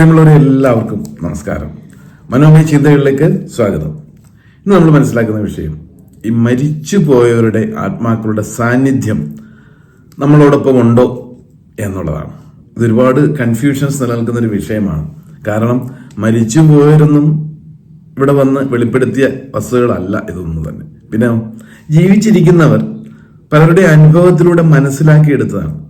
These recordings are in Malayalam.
പ്രിയമുള്ളവരെ എല്ലാവർക്കും നമസ്കാരം. മനോമയ ചിന്തകളിലേക്ക് സ്വാഗതം. ഇന്ന് നമ്മൾ മനസ്സിലാക്കുന്ന വിഷയം ഈ മരിച്ചു പോയവരുടെ ആത്മാക്കളുടെ സാന്നിധ്യം നമ്മളോടൊപ്പം ഉണ്ടോ എന്നുള്ളതാണ്. ഇത് ഒരുപാട് കൺഫ്യൂഷൻസ് നിലനിൽക്കുന്ന ഒരു വിഷയമാണ്. കാരണം മരിച്ചു പോയവരൊന്നും ഇവിടെ വന്ന് വെളിപ്പെടുത്തിയ വസ്തുക്കളല്ല ഇതൊന്നും തന്നെ. പിന്നെ ജീവിച്ചിരിക്കുന്നവർ പലരുടെ അനുഭവത്തിലൂടെ മനസ്സിലാക്കിയെടുത്തതാണ്.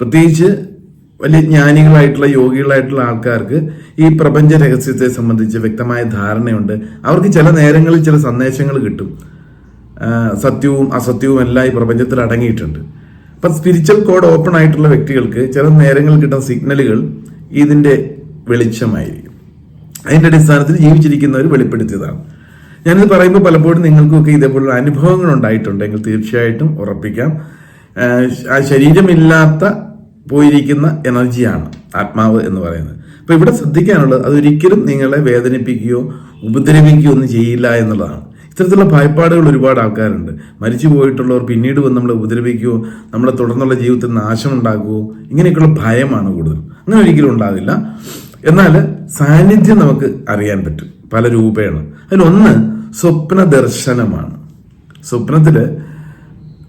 പ്രത്യേകിച്ച് വലിയ ജ്ഞാനികളായിട്ടുള്ള യോഗികളായിട്ടുള്ള ആൾക്കാർക്ക് ഈ പ്രപഞ്ച രഹസ്യത്തെ സംബന്ധിച്ച് വ്യക്തമായ ധാരണയുണ്ട്. അവർക്ക് ചില നേരങ്ങളിൽ ചില സന്ദേശങ്ങൾ കിട്ടും. സത്യവും അസത്യവും എല്ലാം ഈ പ്രപഞ്ചത്തിൽ അടങ്ങിയിട്ടുണ്ട്. അപ്പൊ സ്പിരിച്വൽ കോഡ് ഓപ്പൺ ആയിട്ടുള്ള വ്യക്തികൾക്ക് ചില നേരങ്ങളിൽ കിട്ടുന്ന സിഗ്നലുകൾ ഇതിന്റെ വെളിച്ചമായിരിക്കും. അതിന്റെ അടിസ്ഥാനത്തിൽ ജീവിച്ചിരിക്കുന്നവർ വെളിപ്പെടുത്തിയതാണ്. ഞാനിത് പറയുമ്പോൾ പലപ്പോഴും നിങ്ങൾക്കൊക്കെ ഇതേപോലുള്ള അനുഭവങ്ങൾ ഉണ്ടായിട്ടുണ്ടെങ്കിൽ തീർച്ചയായിട്ടും ഉറപ്പിക്കാം. ശരീരമില്ലാത്ത പോയിരിക്കുന്ന എനർജിയാണ് ആത്മാവ് എന്ന് പറയുന്നത്. അപ്പോൾ ഇവിടെ ശ്രദ്ധിക്കാനുള്ളത് അതൊരിക്കലും നിങ്ങളെ വേദനിപ്പിക്കുകയോ ഉപദ്രവിക്കുകയോ ഒന്നും ചെയ്യില്ല എന്നുള്ളതാണ്. ഇത്തരത്തിലുള്ള ഭയപ്പാടുകൾ ഒരുപാട് ആൾക്കാരുണ്ട്. മരിച്ചു പോയിട്ടുള്ളവർ പിന്നീട് വന്ന് നമ്മളെ ഉപദ്രവിക്കുകയോ നമ്മളെ തുടർന്നുള്ള ജീവിതത്തിൽ നാശം ഉണ്ടാക്കുകയോ ഇങ്ങനെയൊക്കെയുള്ള ഭയമാണ് കൂടുതൽ അങ്ങനെ ഒരിക്കലും ഉണ്ടാകില്ല എന്നാൽ സാന്നിധ്യം നമുക്ക് അറിയാൻ പറ്റും പല രൂപേണ. അതിലൊന്ന് സ്വപ്ന ദർശനമാണ്. സ്വപ്നത്തിൽ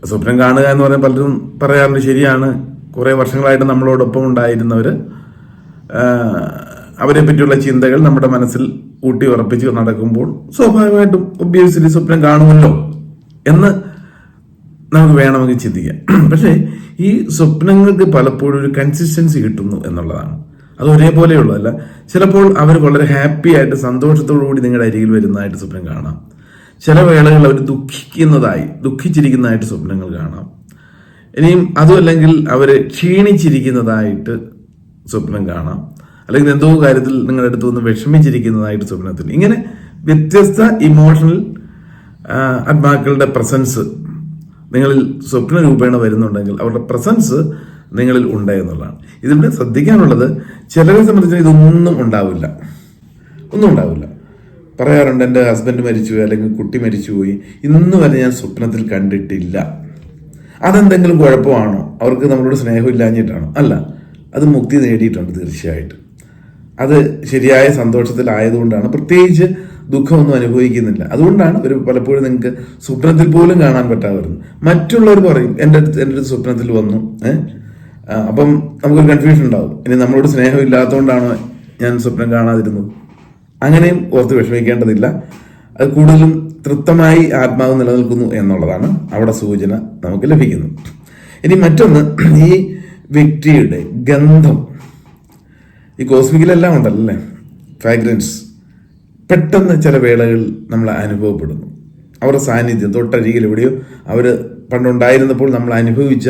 സ്വപ്നം കാണുക എന്ന് പറഞ്ഞാൽ പലരും പറയാറുണ്ട് ശരിയാണ് കുറെ വർഷങ്ങളായിട്ട് നമ്മളോടൊപ്പം ഉണ്ടായിരുന്നവർ അവരെ പറ്റിയുള്ള ചിന്തകൾ നമ്മുടെ മനസ്സിൽ ഊട്ടി ഉറപ്പിച്ച് നടക്കുമ്പോൾ സ്വാഭാവികമായിട്ടും ഒബ്വിയസ്ലി സ്വപ്നം കാണുമല്ലോ എന്ന് നമുക്ക് വേണമെങ്കിൽ ചിന്തിക്കാം. പക്ഷേ ഈ സ്വപ്നങ്ങൾക്ക് പലപ്പോഴും ഒരു കൺസിസ്റ്റൻസി കിട്ടുന്നു എന്നുള്ളതാണ്. അത് ഒരേപോലെയുള്ളതല്ല. ചിലപ്പോൾ അവർ വളരെ ഹാപ്പി ആയിട്ട് സന്തോഷത്തോടു കൂടി നിങ്ങളുടെ അരികിൽ വരുന്നതായിട്ട് സ്വപ്നം കാണാം. ചില വേളകളിൽ അവർ ദുഃഖിക്കുന്നതായി ദുഃഖിച്ചിരിക്കുന്നതായിട്ട് സ്വപ്നങ്ങൾ കാണാം. ഇനിയും അതുമല്ലെങ്കിൽ അവർ ക്ഷീണിച്ചിരിക്കുന്നതായിട്ട് സ്വപ്നം കാണാം. അല്ലെങ്കിൽ എന്തോ കാര്യത്തിൽ നിങ്ങളുടെ അടുത്ത് നിന്ന് വിഷമിച്ചിരിക്കുന്നതായിട്ട് സ്വപ്നത്തിൽ ഇങ്ങനെ വ്യത്യസ്ത ഇമോഷണൽ ആത്മാക്കളുടെ പ്രസൻസ് നിങ്ങളിൽ സ്വപ്ന രൂപേണ വരുന്നുണ്ടെങ്കിൽ അവരുടെ പ്രസൻസ് നിങ്ങളിൽ ഉണ്ട് എന്നുള്ളതാണ്. ഇതിവിടെ ശ്രദ്ധിക്കാനുള്ളത് ചിലരെ സംബന്ധിച്ച് ഇതൊന്നും ഉണ്ടാവില്ല. ഒന്നും ഉണ്ടാവില്ല. പറയാറുണ്ട് എന്റെ ഹസ്ബൻഡ് മരിച്ചുപോയി അല്ലെങ്കിൽ കുട്ടി മരിച്ചുപോയി ഇന്ന് വരെ ഞാൻ സ്വപ്നത്തിൽ കണ്ടിട്ടില്ല. അതെന്തെങ്കിലും കുഴപ്പമാണോ? അവർക്ക് നമ്മളോട് സ്നേഹമില്ലാഞ്ഞിട്ടാണോ? അല്ല അത് മുക്തി നേടിയിട്ടുണ്ട് തീർച്ചയായിട്ടും. അത് ശരിയായ സന്തോഷത്തിലായതുകൊണ്ടാണ്. പ്രത്യേകിച്ച് ദുഃഖമൊന്നും അനുഭവിക്കുന്നില്ല. അതുകൊണ്ടാണ് ഒരു പലപ്പോഴും നിങ്ങൾക്ക് സ്വപ്നത്തിൽ പോലും കാണാൻ പറ്റാതെ വരുന്നത് മറ്റുള്ളവർ പറയും എന്റെ അടുത്ത് എന്റെ അടുത്ത് സ്വപ്നത്തിൽ വന്നു. ഏഹ് അപ്പം നമുക്കൊരു കൺഫ്യൂഷൻ ഉണ്ടാവും. ഇനി നമ്മളോട് സ്നേഹമില്ലാത്തതുകൊണ്ടാണോ ഞാൻ സ്വപ്നം കാണാതിരുന്നത്? അങ്ങനെയും ഓർത്ത് വിഷമിക്കേണ്ടതില്ല. അത് കൂടുതലും തൃപ്തമായി ആത്മാവ് നിലനിൽക്കുന്നു എന്നുള്ളതാണ് അവിടെ സൂചന നമുക്ക് ലഭിക്കുന്നു. ഇനി മറ്റൊന്ന് ഈ വ്യക്തിയുടെ ഗന്ധം. ഈ കോസ്മിക്കിലെല്ലാം ഉണ്ടല്ലോ? അല്ലേ ഫ്രാഗ്രൻസ് പെട്ടെന്ന് ചില വേളകളിൽ നമ്മൾ അനുഭവപ്പെടുന്നു. അവരുടെ സാന്നിധ്യം തൊട്ടരികിൽ എവിടെയോ അവർ പണ്ടുണ്ടായിരുന്നപ്പോൾ നമ്മൾ അനുഭവിച്ച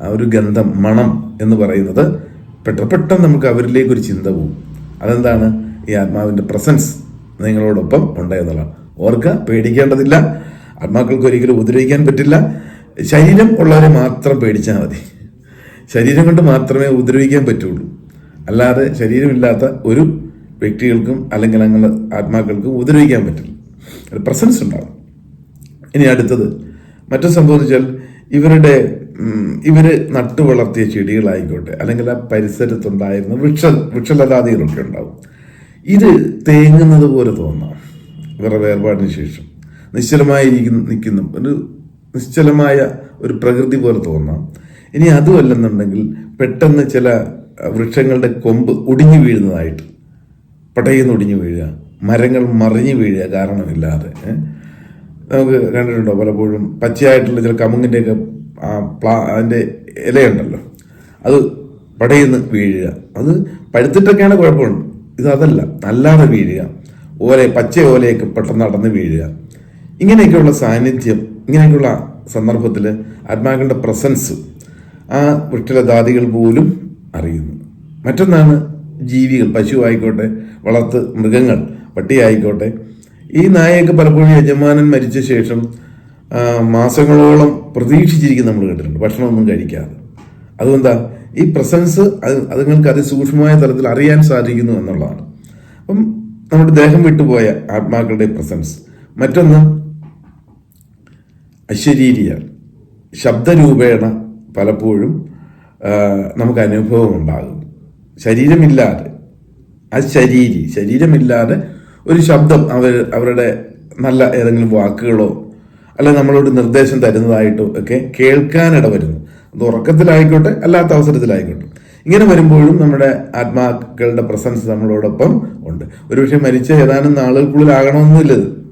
ഒരു ഗന്ധം മണം എന്ന് പറയുന്നത് പെട്ടെന്ന് പെട്ടെന്ന് നമുക്ക് അവരിലേക്ക് ഒരു ചിന്ത പോകും. അതെന്താണ്? ഈ ആത്മാവിന്റെ പ്രസൻസ് നിങ്ങളോടൊപ്പം ഉണ്ട് എന്നുള്ളതാണ്. ഓർക്ക പേടിക്കേണ്ടതില്ല. ആത്മാക്കൾക്ക് ഒരിക്കലും ഉപദ്രവിക്കാൻ പറ്റില്ല. ശരീരം ഉള്ളവരെ മാത്രം പേടിച്ചാൽ മതി. ശരീരം കൊണ്ട് മാത്രമേ ഉപദ്രവിക്കാൻ പറ്റുള്ളൂ. അല്ലാതെ ശരീരമില്ലാത്ത ഒരു വ്യക്തികൾക്കും അല്ലെങ്കിൽ അങ്ങനെ ആത്മാക്കൾക്കും ഉപദ്രവിക്കാൻ പറ്റില്ല. ഒരു പ്രസൻസ് ഉണ്ടാവും. ഇനി അടുത്തത് മറ്റു സംഭവിച്ചാൽ ഇവരുടെ ഇവർ നട്ടു വളർത്തിയ ചെടികളായിക്കോട്ടെ അല്ലെങ്കിൽ ആ പരിസരത്തുണ്ടായിരുന്ന വൃക്ഷ വൃക്ഷലതാദികളൊക്കെ ഉണ്ടാവും. ഇത് തേങ്ങുന്നത് പോലെ തോന്നാം. ഇവരുടെ വേർപാടിന് ശേഷം. നിശ്ചലമായിരിക്കുന്ന നിൽക്കുന്നു ഒരു നിശ്ചലമായ ഒരു പ്രകൃതി പോലെ തോന്നാം. ഇനി അതുമല്ലെന്നുണ്ടെങ്കിൽ പെട്ടെന്ന് ചില വൃക്ഷങ്ങളുടെ കൊമ്പ് ഒടിഞ്ഞു വീഴുന്നതായിട്ട് പട്ടയെന്ന് ഒടിഞ്ഞു വീഴുക മരങ്ങൾ മറിഞ്ഞു വീഴുക കാരണമില്ലാതെ നമുക്ക് കണ്ടിട്ടുണ്ടോ പലപ്പോഴും പച്ചയായിട്ടുള്ള ചില കമുങ്ങിന്റെയൊക്കെ പ്ലാ അതിന്റെ ഇലയുണ്ടല്ലോ അത് പടയുന്ന് വീഴുക. അത് പഴുത്തിട്ടൊക്കെയാണ് കുഴപ്പമുണ്ട്. അതല്ല അല്ലാതെ വീഴുക. ഓല പച്ച ഓലയൊക്കെ പെട്ടെന്ന് നടന്ന് വീഴുക. ഇങ്ങനെയൊക്കെയുള്ള സാന്നിധ്യം ഇങ്ങനെയൊക്കെയുള്ള സന്ദർഭത്തിൽ ആത്മാക്കളുടെ പ്രസൻസ് ആ വൃക്ഷലതാദികൾ പോലും അറിയുന്നു. മറ്റൊന്നാണ് ജീവികൾ പശു ആയിക്കോട്ടെ വളർത്ത് മൃഗങ്ങൾ പട്ടിയായിക്കോട്ടെ. ഈ നായയൊക്കെ പലപ്പോഴും യജമാനൻ മരിച്ച ശേഷം മാസങ്ങളോളം പ്രതീക്ഷിച്ചിരിക്കും നമ്മൾ കേട്ടിട്ടുണ്ട്. ഭക്ഷണമൊന്നും കഴിക്കാതെ. അതുകൊണ്ടാ ഈ പ്രസൻസ് അത് അതുങ്ങൾക്ക് അതിസൂക്ഷ്മമായ തലത്തിൽ അറിയാൻ സാധിക്കുന്നു എന്നുള്ളതാണ്. അപ്പം നമ്മുടെ ദേഹം വിട്ടുപോയ ആത്മാക്കളുടെ പ്രസൻസ്. മറ്റൊന്ന് അശരീരിയ. ശബ്ദരൂപേണ പലപ്പോഴും നമുക്ക് അനുഭവം ഉണ്ടാകും ശരീരമില്ലാതെ അശരീരി ശരീരമില്ലാതെ ഒരു ശബ്ദം അവർ അവരുടെ നല്ല ഏതെങ്കിലും വാക്കുകളോ അല്ല നമ്മളോട് നിർദ്ദേശം തരുന്നതായിട്ടോ ഒക്കെ കേൾക്കാനിട വരുന്നു അത് ഉറക്കത്തിലായിക്കോട്ടെ അല്ലാത്ത അവസരത്തിലായിക്കോട്ടെ. ഇങ്ങനെ വരുമ്പോഴും നമ്മുടെ ആത്മാക്കളുടെ പ്രസൻസ് നമ്മളോടൊപ്പം ഉണ്ട്. ഒരുപക്ഷെ മരിച്ച ഏതാനും നാളുകൾക്കുള്ളിലാകണമെന്നില്ല ഇത്.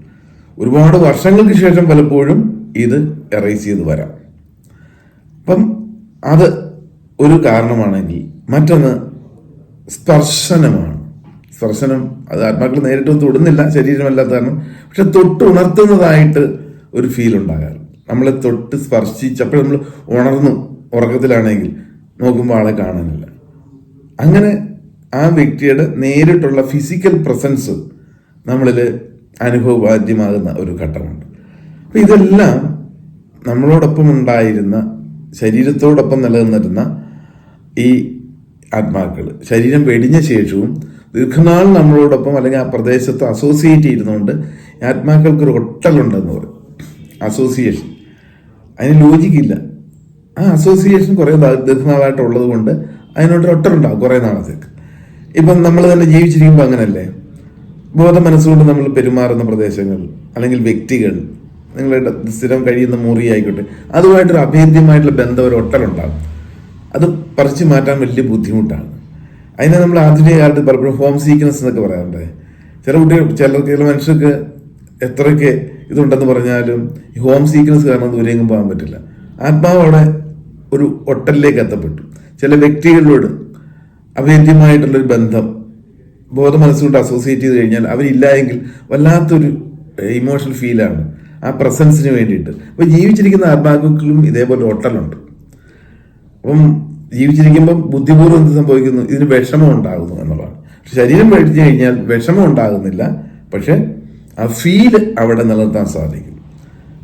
ഒരുപാട് വർഷങ്ങൾക്ക് ശേഷം പലപ്പോഴും ഇത് എറേസ് ചെയ്ത് വരാം. അപ്പം അത് ഒരു കാരണമാണെങ്കിൽ മറ്റൊന്ന് സ്പർശനമാണ്. സ്പർശനം അത് ആത്മാക്കൾ നേരിട്ട് തൊടുന്നില്ല ശരീരമല്ലാത്ത കാരണം. പക്ഷെ തൊട്ട് ഉണർത്തുന്നതായിട്ട് ഒരു ഫീൽ ഉണ്ടാകാറ്. നമ്മളെ തൊട്ട് സ്പർശിച്ചപ്പോൾ നമ്മൾ ഉണർന്നു ഉറക്കത്തിലാണെങ്കിൽ നോക്കുമ്പോൾ ആളെ കാണാനില്ല. അങ്ങനെ ആ വ്യക്തിയുടെ നേരിട്ടുള്ള ഫിസിക്കൽ പ്രസൻസ് നമ്മളിൽ അനുഭവവാദ്യമാകുന്ന ഒരു ഘട്ടമുണ്ട്. അപ്പം ഇതെല്ലാം നമ്മളോടൊപ്പം ഉണ്ടായിരുന്ന ശരീരത്തോടൊപ്പം നിലനിന്നിരുന്ന ഈ ആത്മാക്കൾ ശരീരം വെടിഞ്ഞ ശേഷവും ദീർഘനാൾ നമ്മളോടൊപ്പം അല്ലെങ്കിൽ ആ പ്രദേശത്ത് അസോസിയേറ്റ് ചെയ്യുന്നതുകൊണ്ട് ആത്മാക്കൾക്കൊരു ഒട്ടലുണ്ടെന്ന് പറയും. അസോസിയേഷൻ അതിന് ലോജിക്കില്ല ആ അസോസിയേഷൻ കുറേ ദീർഘനാളായിട്ടുള്ളത് കൊണ്ട് അതിനോട്ടൊരു ഒട്ടറുണ്ടാവും കുറേ നാളത്തേക്ക്. ഇപ്പം നമ്മൾ തന്നെ ജീവിച്ചിരിക്കുമ്പോൾ അങ്ങനല്ലേ? ബോധ മനസ്സുകൊണ്ട് നമ്മൾ പെരുമാറുന്ന പ്രദേശങ്ങൾ അല്ലെങ്കിൽ വ്യക്തികൾ നിങ്ങളുടെ സ്ഥിരം കഴിയുന്ന മുറി ആയിക്കോട്ടെ അതുമായിട്ടൊരു അഭേദ്യമായിട്ടുള്ള ബന്ധം ഒരു ഒട്ടലുണ്ടാകും അത് പറിച്ചു മാറ്റാൻ വലിയ ബുദ്ധിമുട്ടാണ്. അതിനെ നമ്മൾ ആധുനിക കാലത്ത് പലപ്പോഴും ഹോം സീക്വൻസ് എന്നൊക്കെ പറയാറുണ്ട്. ചില കുട്ടികൾ ചിലർക്ക് ചില മനുഷ്യർക്ക് എത്രയൊക്കെ ഇതുണ്ടെന്ന് പറഞ്ഞാലും ഹോം സീക്വൻസ് കാരണം ദൂരെയെങ്കിലും പോകാൻ പറ്റില്ല. ആത്മാവ് അവിടെ ഒരു ഒട്ടലിലേക്ക് എത്തപ്പെട്ടു. ചില വ്യക്തികളോട് അഭേദ്യമായിട്ടുള്ളൊരു ബന്ധം ബോധ മനസ്സുകൊണ്ട് അസോസിയേറ്റ് ചെയ്ത് കഴിഞ്ഞാൽ അവരില്ല എങ്കിൽ വല്ലാത്തൊരു ഇമോഷണൽ ഫീലാണ് ആ പ്രസൻസിന് വേണ്ടിയിട്ട്. അപ്പോൾ ജീവിച്ചിരിക്കുന്ന ആത്മാക്കളും ഇതേപോലെ ഒട്ടലുണ്ട് അപ്പം ജീവിച്ചിരിക്കുമ്പം ബുദ്ധിപൂർവം എന്ത് സംഭവിക്കുന്നു? ഇതിന് വിഷമം ഉണ്ടാകുന്നു എന്നുള്ളതാണ്. ശരീരം മേടിച്ചു കഴിഞ്ഞാൽ വിഷമം ഉണ്ടാകുന്നില്ല. പക്ഷെ ആ ഫീൽ അവിടെ നിലനിർത്താൻ സാധിക്കും.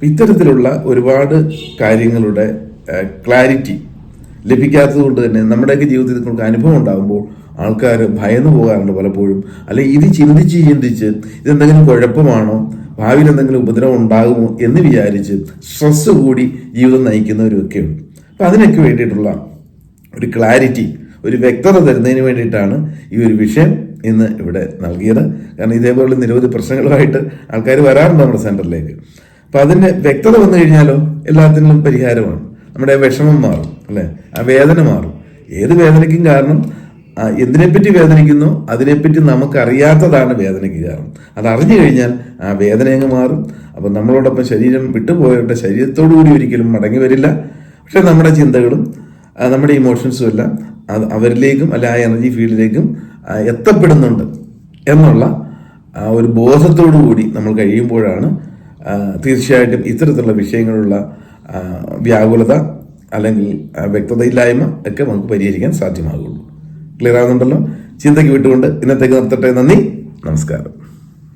ഇത്തരത്തിലുള്ള ഒരുപാട് കാര്യങ്ങളുടെ ക്ലാരിറ്റി ലഭിക്കാത്തത് കൊണ്ട് തന്നെ നമ്മുടെയൊക്കെ ജീവിതത്തിൽ നമുക്ക് അനുഭവം ഉണ്ടാകുമ്പോൾ ആൾക്കാർ ഭയന്നു പോകാറുണ്ട് പലപ്പോഴും. അല്ലെ ഇത് ചിന്തിച്ച് ചിന്തിച്ച് ഇതെന്തെങ്കിലും കുഴപ്പമാണോ? ഭാവിയിൽ എന്തെങ്കിലും ഉപദ്രവം ഉണ്ടാകുമോ എന്ന് വിചാരിച്ച് സ്ട്രെസ് കൂടി ജീവിതം നയിക്കുന്നവരൊക്കെ ഉണ്ട്. അപ്പം അതിനൊക്കെ വേണ്ടിയിട്ടുള്ള ഒരു ക്ലാരിറ്റി ഒരു വ്യക്തത തരുന്നതിന് വേണ്ടിയിട്ടാണ് ഈ ഒരു വിഷയം ഇന്ന് ഇവിടെ നൽകിയത്. കാരണം ഇതേപോലെ നിരവധി പ്രശ്നങ്ങളുമായിട്ട് ആൾക്കാർ വരാറുണ്ട് നമ്മുടെ സെന്ററിലേക്ക് അപ്പോൾ അതിന്റെ വ്യക്തത വന്നു കഴിഞ്ഞാലോ? എല്ലാത്തിനും പരിഹാരമാണ്. നമ്മുടെ വിഷമം മാറും അല്ലേ? ആ വേദന മാറും. ഏത് വേദനയ്ക്കും കാരണം എന്തിനെപ്പറ്റി വേദനിക്കുന്നു അതിനെപ്പറ്റി നമുക്കറിയാത്തതാണ് വേദനയ്ക്ക് കാരണം. അത് അറിഞ്ഞു കഴിഞ്ഞാൽ ആ വേദന അങ്ങ് മാറും. അപ്പം നമ്മളോടൊപ്പം ശരീരം വിട്ടുപോയവരുടെ ശരീരത്തോടു കൂടി ഒരിക്കലും മടങ്ങി വരില്ല. പക്ഷെ നമ്മുടെ ചിന്തകളും നമ്മുടെ ഇമോഷൻസും എല്ലാം അവരിലേക്കും അല്ല ആ എനർജി ഫീൽഡിലേക്കും എത്തപ്പെടുന്നുണ്ട് എന്നുള്ള ഒരു ബോധത്തോടു കൂടി നമ്മൾ കഴിയുമ്പോഴാണ് തീർച്ചയായിട്ടും ഇത്തരത്തിലുള്ള വിഷയങ്ങളുള്ള വ്യാകുലത അല്ലെങ്കിൽ വ്യക്തതയില്ലായ്മ ഒക്കെ നമുക്ക് പരിഹരിക്കാൻ സാധ്യമാകുള്ളൂ. ക്ലിയർ ആകുന്നുണ്ടല്ലോ ചിന്തയ്ക്ക് വിട്ടുകൊണ്ട് ഇന്നത്തേക്ക് നിർത്തട്ടെ. നന്ദി. നമസ്കാരം.